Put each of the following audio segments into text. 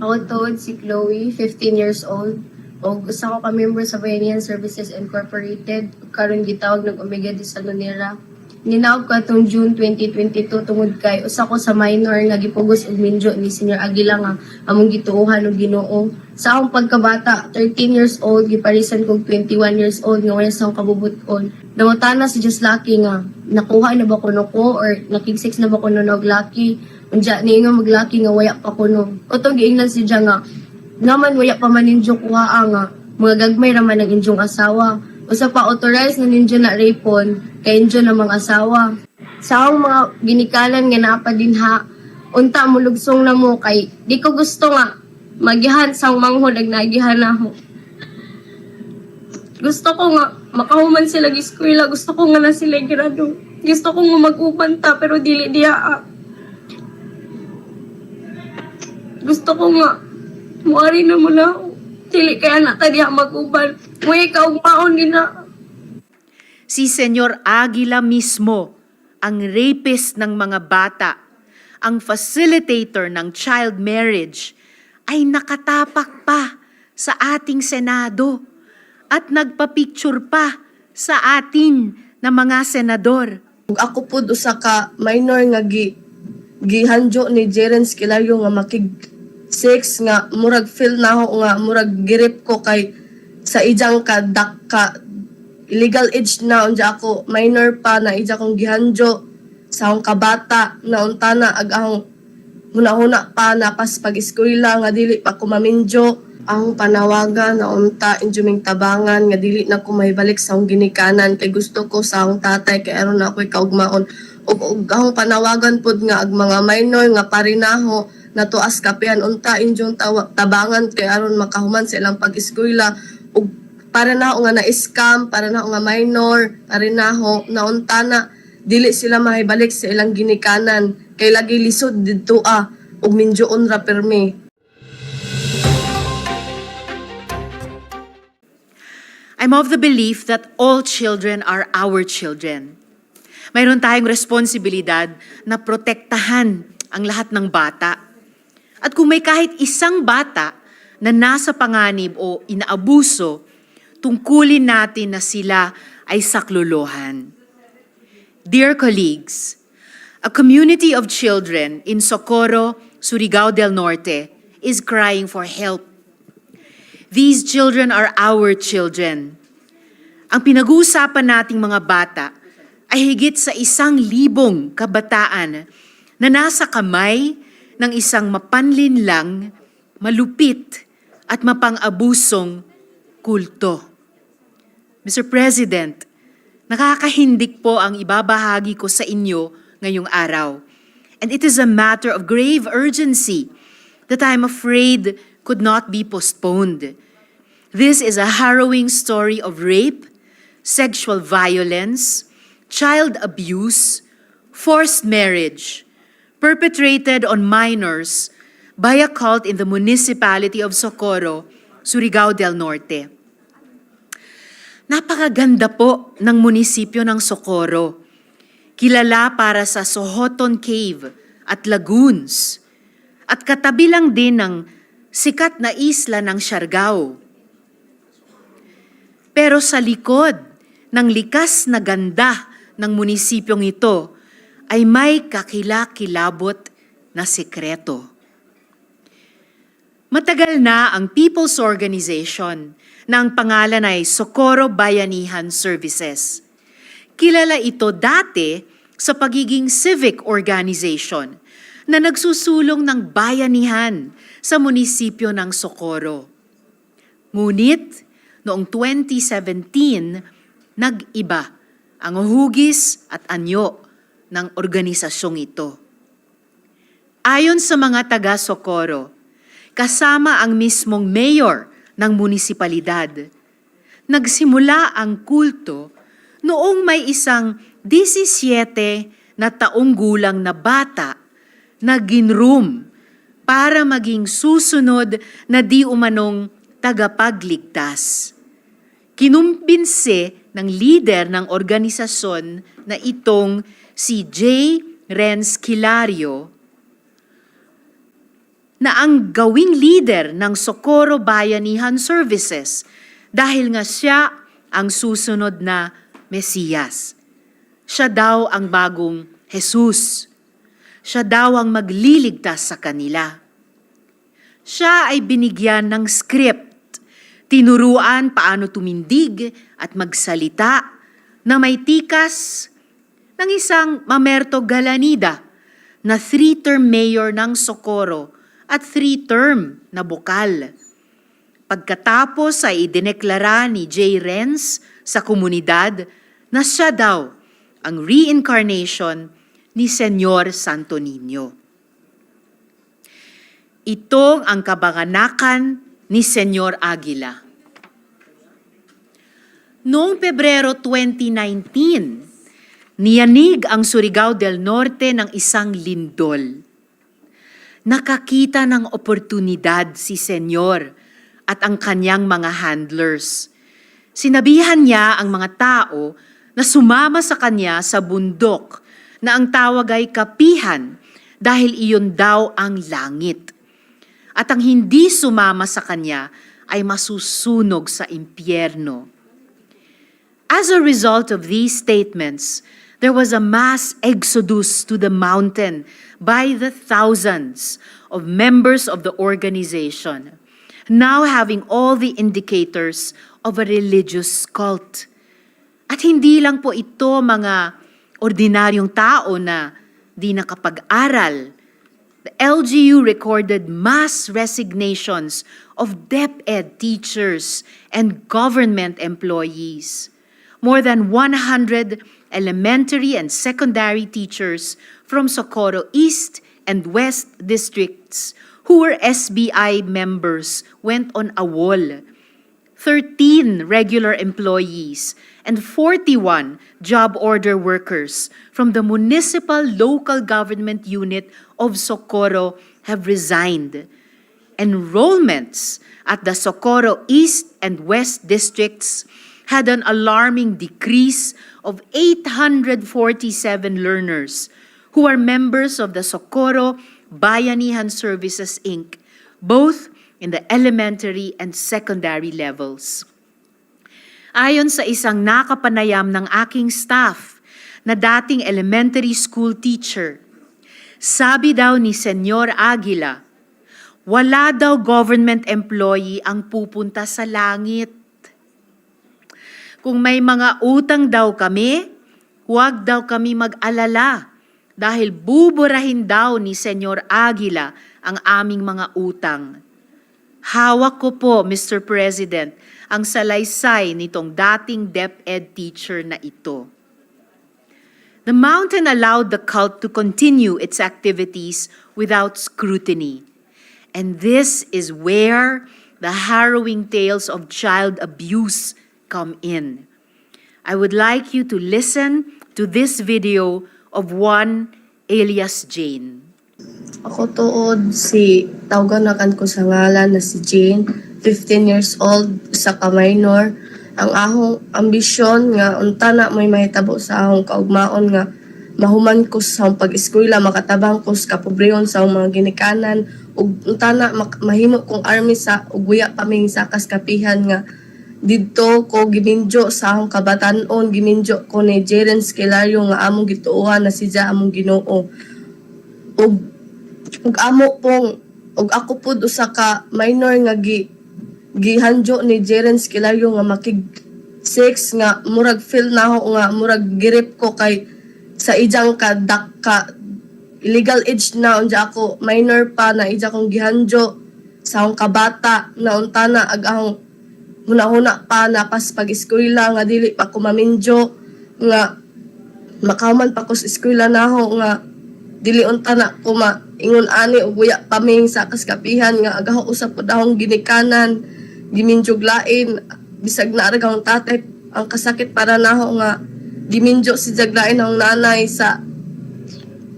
Ako tuod si Chloe, 15 years old. O usa ko ka member sa Bayanihan Services Incorporated. Karon gitawag ng Omega de Salonera. Ninaog ko atong June 2022 tungod kay usa ko sa minor nga gipugos og minjo ni Senior Aguila nga among gituohan og Ginoo. Sa akong pagkabata, 13 years old, giparisan kog 21 years old nga wala sa akong kabubuton. Nangutana si Just Lucky nga nakuha na ba kuno ko or nakig-sex na ba kuno og Lucky? Unja ni nga mag-Lucky nga waya pa kuno. Utong giingnan si Dia nga naman waya pa man ninyo kuha nga mga gagmay raman ng inyong asawa. Usa pa authorized na ninyo na rapon kay inyo na mga asawa. Sa mga ginikanan nga napa din ha, unta mo lugsong na mo kay di ko gusto nga magihan sang manghod ag nagihan na ako. Gusto ko nga makahuman sila gi eskwela, gusto ko nga na sila grado. Gusto ko nga mag-uban ta pero dili diya. ah. Gusto ko nga muari na mo na ako. Dili kaya na ta diha mag-uban. Ka og maon din na. Si Senyor Aguila mismo, ang rapist ng mga bata, ang facilitator ng child marriage, ay nakatapak pa sa ating Senado at nagpa-picture pa sa atin na mga senador. Ako pud usa ka minor nga gi gihanjo ni Jeren Skilario nga makig sex nga murag feel na ako nga murag girip ko kay sa ijang ka dak illegal age na unja ako minor pa na ija kong gihanjo sa akong kabata na unta na ag ahong huna-huna pa na pas pag eskwela nga dili pa ko maminjo. Ang panawagan na unta injuming tabangan nga dili na ko mahibalik sa akong ginikanan kay gusto ko sa akong tatay kay aron na ako'y kaugmaon. Ug ug akong panawagan pod nga ag mga minor nga parinaho na tuas kapian unta injong tawa, tabangan kay aron makahuman sa ilang pag-eskwela ug para na nga na-scam, para na nga minor, para na ako na unta na dili sila mahibalik sa ilang ginikanan kay lagi lisod didto ah ug minjoon ra permi I'm of the belief that all children are our children. Mayroon tayong responsibilidad na protektahan ang lahat ng bata. At kung may kahit isang bata na nasa panganib o inaabuso, tungkulin natin na sila ay saklolohan. Dear colleagues, a community of children in Socorro, Surigao del Norte is crying for help. These children are our children. Ang pinag-uusapan nating mga bata ay higit sa isang libong kabataan na nasa kamay ng isang mapanlinlang, malupit at mapang-abusong kulto. Mr. President, nakakahindik po ang ibabahagi ko sa inyo ngayong araw. And it is a matter of grave urgency that I'm afraid could not be postponed. This is a harrowing story of rape, sexual violence, child abuse, forced marriage, perpetrated on minors by a cult in the municipality of Socorro, Surigao del Norte. Napakaganda po ng munisipyo ng Socorro. Kilala para sa Sohoton Cave at lagoons. At katabi lang din ng sikat na isla ng Siargao. Pero sa likod ng likas na ganda ng munisipyong ito ay may kakilakilabot na sekreto. Matagal na ang People's Organization na ang pangalan ay Socorro Bayanihan Services. Kilala ito dati sa pagiging civic organization na nagsusulong ng bayanihan sa munisipyo ng Socorro. Ngunit noong 2017, nag-iba ang hugis at anyo ng organisasyong ito. Ayon sa mga taga Socorro, kasama ang mismong mayor ng munisipalidad, nagsimula ang kulto noong may isang 17 na taong gulang na bata na ginroom para maging susunod na di umanong tagapagligtas. Kinumbinse ng leader ng organisasyon na itong si J. Renz Kilario na ang gawing leader ng Socorro Bayanihan Services dahil nga siya ang susunod na Mesiyas. Siya daw ang bagong Jesus. Siya daw ang magliligtas sa kanila. Siya ay binigyan ng script, tinuruan paano tumindig at magsalita na may tikas ng isang Mamerto Galanida na three-term mayor ng Socorro at three-term na bukal. Pagkatapos ay idineklara ni J. Renz sa komunidad na siya daw ang reincarnation ni Senyor Santo Niño. Ito ang kabanganakan ni Senyor Aguila. Noong Pebrero 2019, niyanig ang Surigao del Norte ng isang lindol. Nakakita ng oportunidad si Senyor at ang kanyang mga handlers. Sinabihan niya ang mga tao na sumama sa kanya sa bundok na ang tawag ay kapihan dahil iyon daw ang langit. At ang hindi sumama sa kanya ay masusunog sa impyerno. As a result of these statements, there was a mass exodus to the mountain by the thousands of members of the organization, now having all the indicators of a religious cult. At hindi lang po ito mga ordinaryong tao na di nakapag-aral. The LGU recorded mass resignations of DepEd teachers and government employees. More than 100 elementary and secondary teachers from Socorro East and West districts who were SBI members went on a wall. 13 regular employees and 41 job order workers from the municipal local government unit of Socorro have resigned. Enrollments at the Socorro East and West districts had an alarming decrease of 847 learners who are members of the Socorro Bayanihan Services Inc., both in the elementary and secondary levels. Ayon sa isang nakapanayam ng aking staff na dating elementary school teacher, sabi daw ni Senyor Aguila, wala daw government employee ang pupunta sa langit. Kung may mga utang daw kami, huwag daw kami mag-alala dahil buburahin daw ni Senyor Aguila ang aming mga utang. Hawak ko po, Mr. President, ang salaysay nitong dating DepEd teacher na ito. The mountain allowed the cult to continue its activities without scrutiny. And this is where the harrowing tales of child abuse come in. I would like you to listen to this video of one alias Jane. Ako tuod si tawganakan ko sa ngalan na si Jane, 15 years old, sa ka minor. Ang akong ambisyon nga unta na may mahitabo sa akong kaugmaon nga mahuman ko sa pag-eskwela, makatabang ko sa kapobrehon sa mga ginikanan ug unta na mahimo kong army sa uguya paming sa kaskapihan nga didto ko giminjo sa akong kabatanon giminjo ko ni Jeren Skelario nga among gituohan na siya among Ginoo. Ug ug amo pong ug ako pud usa ka minor nga gi gihanjo ni Jeren Skelario nga makig sex nga murag feel na ako nga murag girip ko kay sa ijang ka dak ka illegal age na unja ako minor pa na ija kong gihanjo sa akong kabata na unta na ag akong huna-huna pa na pas pag eskwela nga dili pa ko maminjo nga makahuman pa ko sa eskwela na ako nga dili unta na ko ingon ani og guya paming sa kaskapihan nga agaho usap ko dahong ginikanan giminjog lain bisag na akong tatay ang kasakit para naho nga giminjo si jaglain ang nanay sa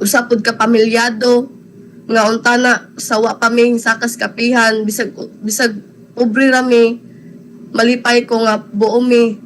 usapod ka pamilyado nga unta na sawa paming sa kaskapihan bisag bisag pobre rami malipay ko nga buo mi.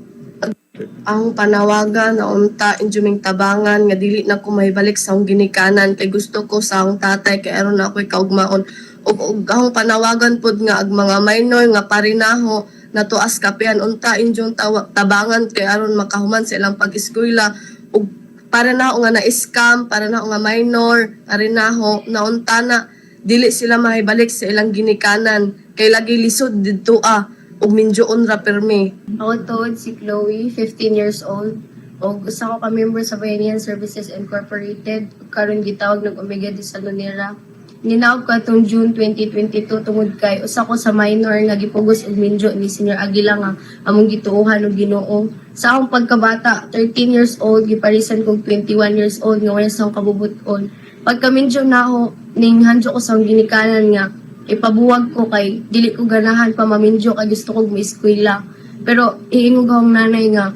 Ang panawagan na unta injuming tabangan nga dili na ko mahibalik sa akong ginikanan kay gusto ko sa akong tatay kay aron na ako'y kaugmaon. Ug ug akong panawagan pod nga ag mga minor nga parinaho na tuas kapian unta inyong tawa, tabangan kay aron makahuman sa ilang pag-eskwela. Ug para na nga na-scam, para na nga minor, para na ho, naunta na, dili sila mahibalik sa ilang ginikanan. Kay lagi lisod dito ah, ug minjoon ra permi. Ako to, si Chloe, 15 years old. O gusto ko ka-member sa Bayanihan Services Incorporated. Karon gitawag ng Omega de Salonera. Ninawag ko atong June 2022 tungod kay usa ko sa minor nga gipugos og minjo ni Senior Aguila nga among gituohan og Ginoo. Sa akong pagkabata, 13 years old, giparisan kog 21 years old nga wala sa akong kabubuton. Pagka minjo na ako, ning handyo ko sa akong ginikanan nga ipabuwag ko kay dili ko ganahan pa maminjo kay gusto kog maeskwela. Pero iingog akong nanay nga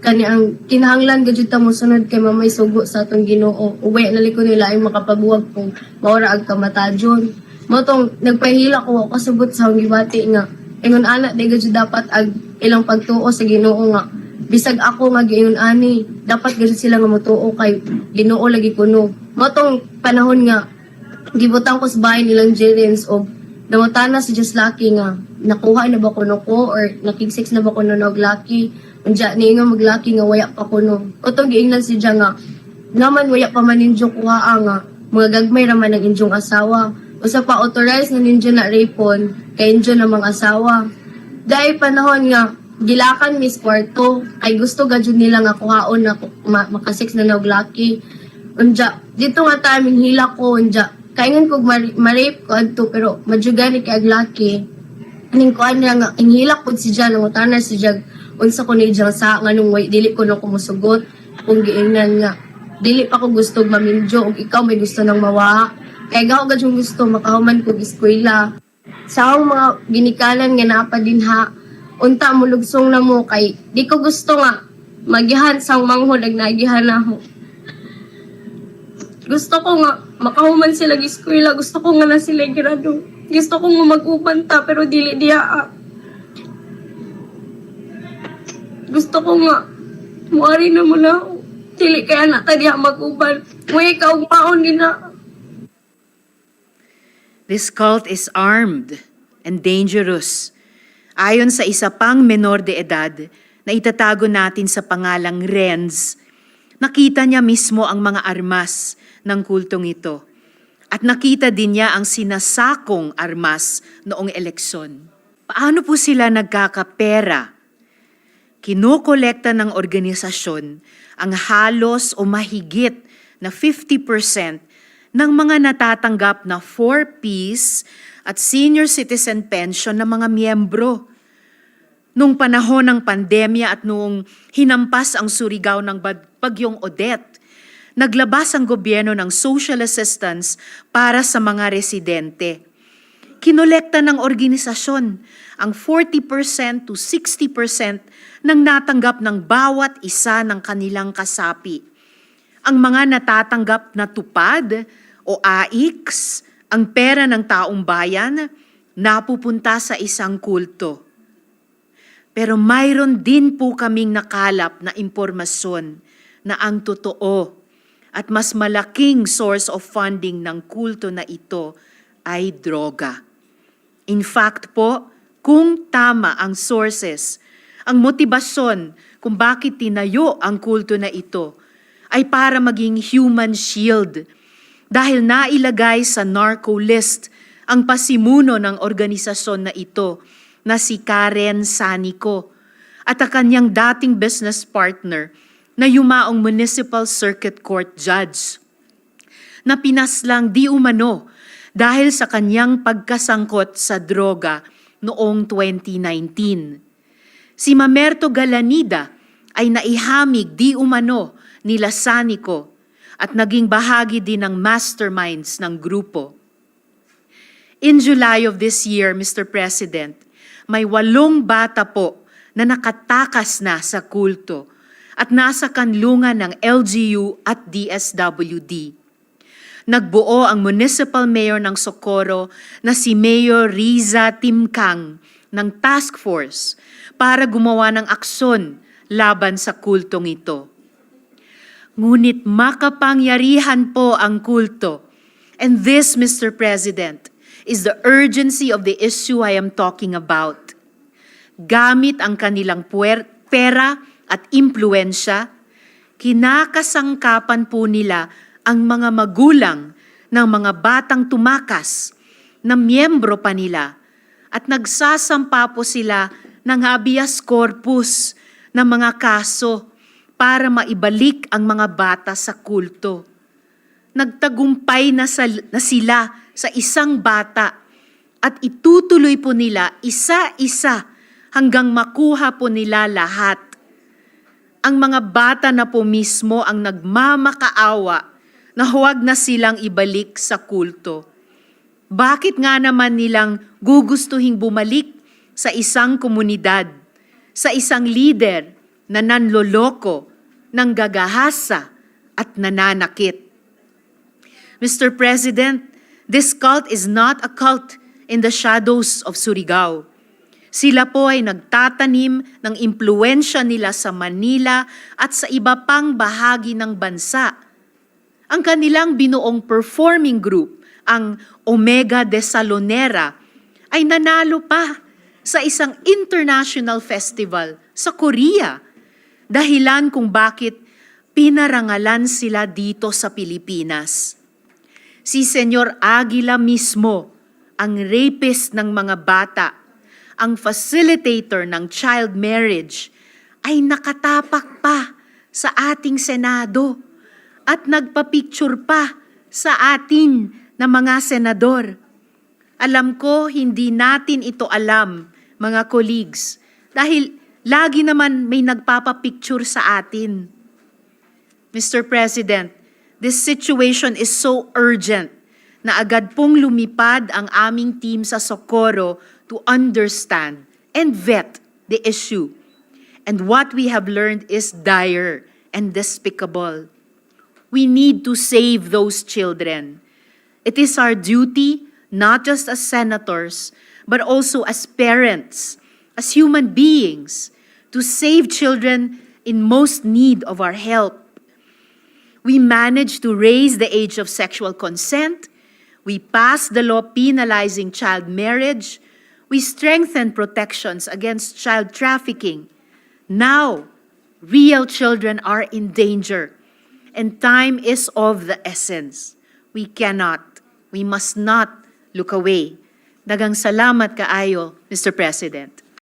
kani ang kinahanglan gadyo ta mo sunod kay mamay sugo sa atong Ginoo. Uway na liko nila ay makapabuwag kung maura ag kamatajon. Mo tong nagpahila ko ako kasubot sa gibati nga ingon ana di gadyo dapat ag ilang pagtuo sa Ginoo nga bisag ako nga giingon ani dapat gadyo sila nga motuo kay Ginoo lagi kuno. Mo tong panahon nga gibutang ko sa bahay nilang Jerens o namutana si Just Lucky nga nakuha na ba kuno ko or nakig-sex na ba kuno og Lucky Unja, niingon mag-lucky nga waya pa kuno. Otong giingnan si Diya nga, naman waya pa man ninyo kuha nga, mga gagmay raman ng inyong asawa. Usa pa authorized na ninyo na rapon, kay inyo na mga asawa. Dahil panahon nga, gilakan mis kwarto, ay gusto gadyo nila nga kuhaon na ma- makasix na lucky. Unja, dito nga timing hila ko, unja, kaingan kog mar- ma-rape ko adto pero madjugani kay ag lucky. Aning ko niya nga, inhilak po si Jan, ang utana si Jag, unsa ko ni Jan sa nga nung way, dili ko na kumusugot, kung giingnan nga, dili pa ko gusto maminjo, ug ikaw may gusto nang mawa. Kaya gaw agad yung gusto, makahuman ko eskwela. Sa akong mga ginikanan nga napa din ha, unta mo lugsong na mo kay, di ko gusto nga, magihan sang manghod ag nagihan na ako. Gusto ko nga, makahuman sila gi eskwela, gusto ko nga na sila grado. Gusto ko nga mag-uban pero dili diya ah. Gusto ko nga, muari na mo na. Dili kaya na ta diya mag-uban. May ikaw maon din na. This cult is armed and dangerous. Ayon sa isa pang menor de edad na itatago natin sa pangalang Renz, nakita niya mismo ang mga armas ng kultong ito. At nakita din niya ang sinasakong armas noong eleksyon. Paano po sila nagkakapera? Kinokolekta ng organisasyon ang halos o mahigit na 50% ng mga natatanggap na 4Ps at senior citizen pension ng mga miyembro. Nung panahon ng pandemya at noong hinampas ang Surigao ng bag- bagyong Odette, naglabas ang gobyerno ng social assistance para sa mga residente. Kinolekta ng organisasyon ang 40% to 60% ng natanggap ng bawat isa ng kanilang kasapi. Ang mga natatanggap na tupad o AIX, ang pera ng taong bayan, napupunta sa isang kulto. Pero mayroon din po kaming nakalap na impormasyon na ang totoo at mas malaking source of funding ng kulto na ito ay droga. In fact po, kung tama ang sources, ang motibasyon kung bakit tinayo ang kulto na ito ay para maging human shield dahil nailagay sa narco list ang pasimuno ng organisasyon na ito na si Karen Sanico at ang kanyang dating business partner na yumaong municipal circuit court judge na pinaslang di umano dahil sa kanyang pagkasangkot sa droga noong 2019. Si Mamerto Galanida ay naihamig di umano nila Sanico at naging bahagi din ng masterminds ng grupo. In July of this year, Mr. President, may walong bata po na nakatakas na sa kulto at nasa kanlungan ng LGU at DSWD. Nagbuo ang municipal mayor ng Socorro na si Mayor Riza Timkang ng task force para gumawa ng aksyon laban sa kultong ito. Ngunit makapangyarihan po ang kulto. And this, Mr. President, is the urgency of the issue I am talking about. Gamit ang kanilang puwer- pera at impluensya, kinakasangkapan po nila ang mga magulang ng mga batang tumakas na miyembro pa nila at nagsasampa po sila ng habeas corpus ng mga kaso para maibalik ang mga bata sa kulto. Nagtagumpay na, sa- na sila sa isang bata at itutuloy po nila isa-isa hanggang makuha po nila lahat. Ang mga bata na po mismo ang nagmamakaawa na huwag na silang ibalik sa kulto. Bakit nga naman nilang gugustuhing bumalik sa isang komunidad, sa isang leader na nanloloko, nang gagahasa at nananakit? Mr. President, this cult is not a cult in the shadows of Surigao. Sila po ay nagtatanim ng impluensya nila sa Manila at sa iba pang bahagi ng bansa. Ang kanilang binuong performing group, ang Omega de Salonera, ay nanalo pa sa isang international festival sa Korea. Dahilan kung bakit pinarangalan sila dito sa Pilipinas. Si Senyor Aguila mismo, ang rapist ng mga bata, ang facilitator ng child marriage, ay nakatapak pa sa ating Senado at nagpa-picture pa sa atin na mga senador. Alam ko hindi natin ito alam, mga colleagues, dahil lagi naman may nagpapapicture sa atin. Mr. President, this situation is so urgent na agad pong lumipad ang aming team sa Socorro to understand and vet the issue. And what we have learned is dire and despicable. We need to save those children. It is our duty, not just as senators, but also as parents, as human beings, to save children in most need of our help. We managed to raise the age of sexual consent. We passed the law penalizing child marriage. We strengthened protections against child trafficking. Now, real children are in danger, and time is of the essence. We cannot, we must not look away. Dagang salamat kaayo, Mr. President.